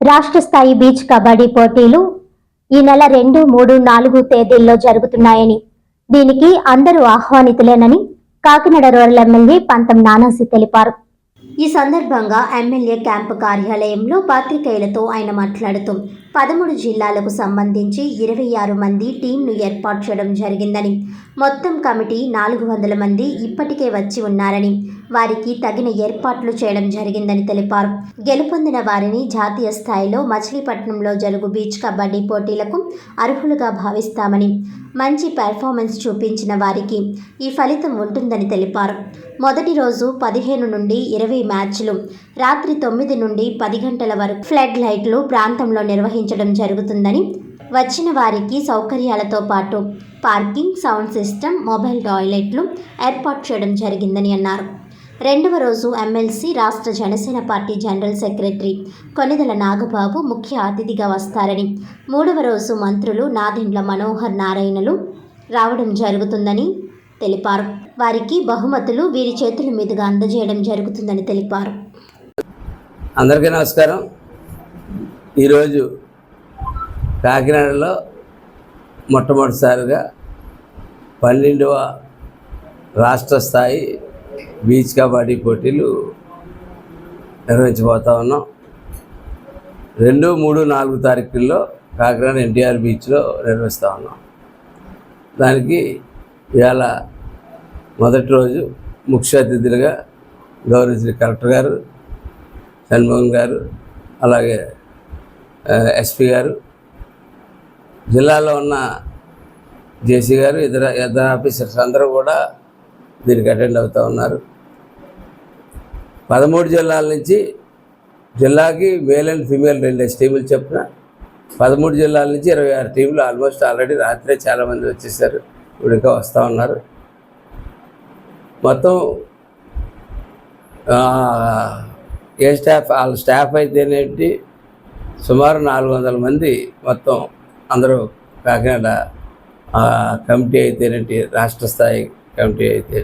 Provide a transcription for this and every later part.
రాష్ట్ర స్థాయి బీచ్ కబడ్డీ పోటీలు ఈ నెల రెండు మూడు నాలుగు తేదీల్లో జరుగుతున్నాయని. దీనికి అందరూ ఆహ్వానితులేనని కాకినాడ రూరల్ ఎమ్మెల్యే పంతం నానాసి తెలిపారు. ఈ సందర్భంగా ఎమ్మెల్యే క్యాంపు కార్యాలయంలో పాత్రికేయులతో ఆయన మాట్లాడుతూ పదమూడు జిల్లాలకు సంబంధించి ఇరవై ఆరు మంది టీంను ఏర్పాటు చేయడం జరిగిందని మొత్తం కమిటీ నాలుగు వందల మంది ఇప్పటికే వచ్చి ఉన్నారని వారికి తగిన ఏర్పాట్లు చేయడం జరిగిందని తెలిపారు. గెలుపొందిన వారిని జాతీయ స్థాయిలో మచిలీపట్నంలో జరుగు బీచ్ కబడ్డీ పోటీలకు అర్హులుగా భావిస్తామని మంచి పెర్ఫార్మెన్స్ చూపించిన వారికి ఈ ఫలితం ఉంటుందని తెలిపారు. మొదటి రోజు పదిహేను నుండి ఇరవై మ్యాచ్లు రాత్రి తొమ్మిది నుండి పది గంటల వరకు ఫ్లడ్ లైట్లు ప్రాంతంలో నిర్వహించడం జరుగుతుందని వచ్చిన వారికి సౌకర్యాలతో పాటు పార్కింగ్ సౌండ్ సిస్టమ్ మొబైల్ టాయిలెట్లు ఏర్పాటు చేయడం జరిగిందని అన్నారు. రెండవ రోజు ఎమ్మెల్సీ రాష్ట్ర Janasena party general secretary Konidala Nagababu ముఖ్య అతిథిగా వస్తారని. మూడవ రోజు మంత్రులు నాదెండ్ల మనోహర్ నారాయణలు రావడం జరుగుతుందని తెలిపారు. వారికి బహుమతులు వీరి చేతుల మీదుగా అందజేయడం జరుగుతుందని తెలిపారు. అందరికీ నమస్కారం. ఈరోజు కాకినాడలో మొట్టమొదటిసారిగా పన్నెండవ రాష్ట్ర స్థాయి బీచ్ కబడ్డీ పోటీలు నిర్వహించబోతా ఉన్నాం. రెండు మూడు నాలుగు తారీఖుల్లో కాకినాడ ఎన్టీఆర్ బీచ్లో నిర్వహిస్తూ ఉన్నాం. దానికి ఇవాళ మొదటి రోజు ముఖ్య అతిథులుగా గౌరవశ్రీ కలెక్టర్ గారు షణ్మోహన్ గారు అలాగే ఎస్పీ గారు జిల్లాలో ఉన్న జేసీ గారు ఇతర ఇతర ఆఫీసర్స్ అందరూ కూడా దీనికి అటెండ్ అవుతూ ఉన్నారు. పదమూడు జిల్లాల నుంచి జిల్లాకి మేల్ అండ్ ఫీమేల్ రెండు టీములు చెప్పిన పదమూడు జిల్లాల నుంచి ఇరవై ఆరు టీములు ఆల్మోస్ట్ ఆల్రెడీ రాత్రే చాలామంది వచ్చేసారు. ఇప్పుడు ఇంకా వస్తూ ఉన్నారు. మొత్తం ఏ స్టాఫ్ వాళ్ళ స్టాఫ్ అయితేనేంటి సుమారు నాలుగు వందల మంది మొత్తం అందరూ కాకినాడ కమిటీ అయితేనేంటి రాష్ట్ర స్థాయి కమిటీ అయితే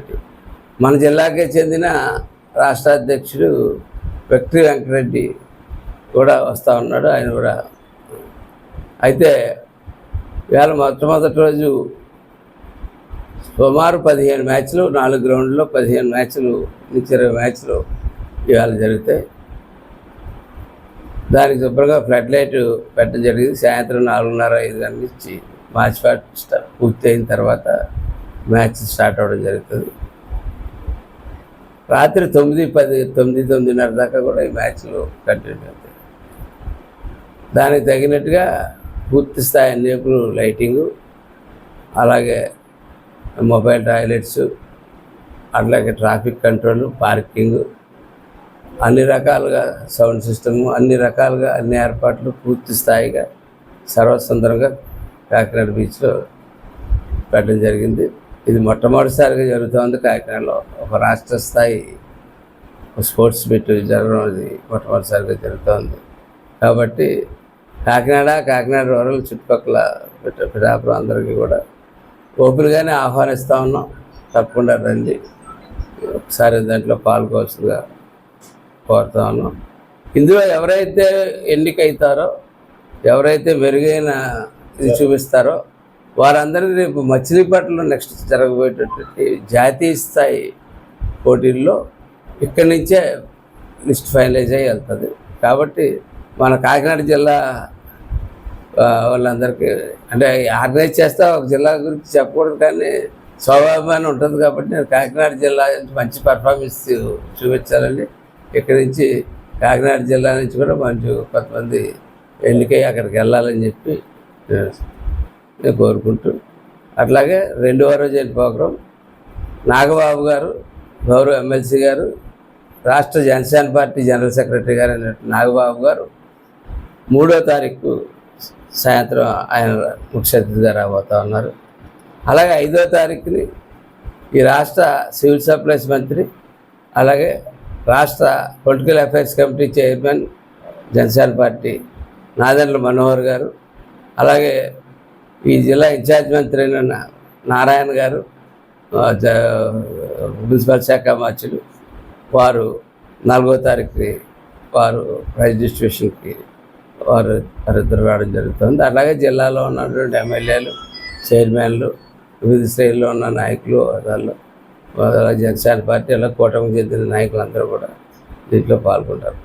మన జిల్లాకే చెందిన రాష్ట్ర అధ్యక్షుడు వ్యక్తి వెంకటరెడ్డి కూడా వస్తూ ఉన్నాడు. ఆయన కూడా అయితే ఇవాళ మొట్టమొదటి రోజు సుమారు పదిహేను మ్యాచ్లు నాలుగు గ్రౌండ్లో పదిహేను మ్యాచ్లు నుంచి ఇరవై మ్యాచ్లు ఇవాళ జరుగుతాయి దానికి శుభ్రంగా ఫ్లడ్ లైట్ పెట్టడం జరిగింది. సాయంత్రం నాలుగున్నర ఐదు గంటల నుంచి మ్యాచ్ పూర్తి అయిన తర్వాత మ్యాచ్ స్టార్ట్ అవ్వడం జరుగుతుంది. రాత్రి తొమ్మిది పది తొమ్మిది తొమ్మిదిన్నర దాకా కూడా ఈ మ్యాచ్లు కంటిన్యూ అవుతాయి దానికి తగినట్టుగా పూర్తి స్థాయి నేపులు లైటింగు అలాగే మొబైల్ టాయిలెట్స్ అట్లాగే ట్రాఫిక్ కంట్రోల్ పార్కింగ్ అన్ని రకాలుగా సౌండ్ సిస్టము అన్ని రకాలుగా అన్ని ఏర్పాట్లు పూర్తి స్థాయిగా సర్వసుందరంగా కాకినాడ బీచ్లో పెట్టడం జరిగింది. ఇది మొట్టమొదటిసారిగా జరుగుతోంది కాకినాడలో. ఒక రాష్ట్ర స్థాయి స్పోర్ట్స్ మీట్ జరగడం అది మొట్టమొదటిసారిగా జరుగుతోంది. కాబట్టి కాకినాడ కాకినాడ రూరల్ చుట్టుపక్కల పిఠ- పిఠాపురం అందరికీ కూడా ఓపెన్గానే ఆహ్వానిస్తూ ఉన్నాం. తప్పకుండా రండి. ఒకసారి దాంట్లో పాల్గొవలసిందిగా కోరుతా ఉన్నాం. ఇందులో ఎవరైతే ఎన్నికైతారో ఎవరైతే మెరుగైన ఇది చూపిస్తారో వారందరినీ రేపు మచిలీపట్నంలో నెక్స్ట్ జరగబోయేటటువంటి జాతీయ స్థాయి పోటీల్లో ఇక్కడి నుంచే లిస్ట్ ఫైనలైజ్ అయ్యి వెళ్తుంది. కాబట్టి మన కాకినాడ జిల్లా వాళ్ళందరికీ అంటే ఆర్గనైజ్ చేస్తా ఒక జిల్లా గురించి చెప్పకూడదు కానీ స్వాభిమానం ఉంటుంది కాబట్టి నేను కాకినాడ జిల్లా నుంచి మంచి పర్ఫార్మెన్స్ చూపించాలని ఇక్కడి నుంచి కాకినాడ జిల్లా నుంచి కూడా మంచి కొంతమంది ఎన్నికై అక్కడికి వెళ్ళాలని చెప్పి నేను కోరుకుంటూ అట్లాగే రెండవ రోజు ప్రోగ్రాం నాగబాబు గారు గౌరవ ఎమ్మెల్సీ గారు రాష్ట్ర జనసేన పార్టీ జనరల్ సెక్రటరీ గారు అయినటువంటి నాగబాబు గారు మూడో తారీఖు సాయంత్రం ఆయన ముఖ్య అతిథిగా రాబోతా ఉన్నారు. అలాగే ఐదో తారీఖుని ఈ రాష్ట్ర సివిల్ సప్లైస్ మంత్రి అలాగే రాష్ట్ర political affairs committee chairman Janasena party Nadendla Manohar garu అలాగే ఈ జిల్లా ఇన్ఛార్జ్ మంత్రి అయిన నా- నారాయణ గారు జ- మున్సిపల్ శాఖ మార్చులు వారు నాలుగో తారీఖుని వారు ప్రైజ్ డిస్ట్రిబ్యూషన్కి వారు వారిద్దరు రావడం జరుగుతుంది. అలాగే జిల్లాలో ఉన్నటువంటి ఎమ్మెల్యేలు చైర్మన్లు వివిధ శ్రేణుల్లో ఉన్న నాయకులు వాళ్ళు జనసేన పార్టీ అలా కూటమికి చెందిన నాయకులందరూ కూడా దీంట్లో పాల్గొంటారు.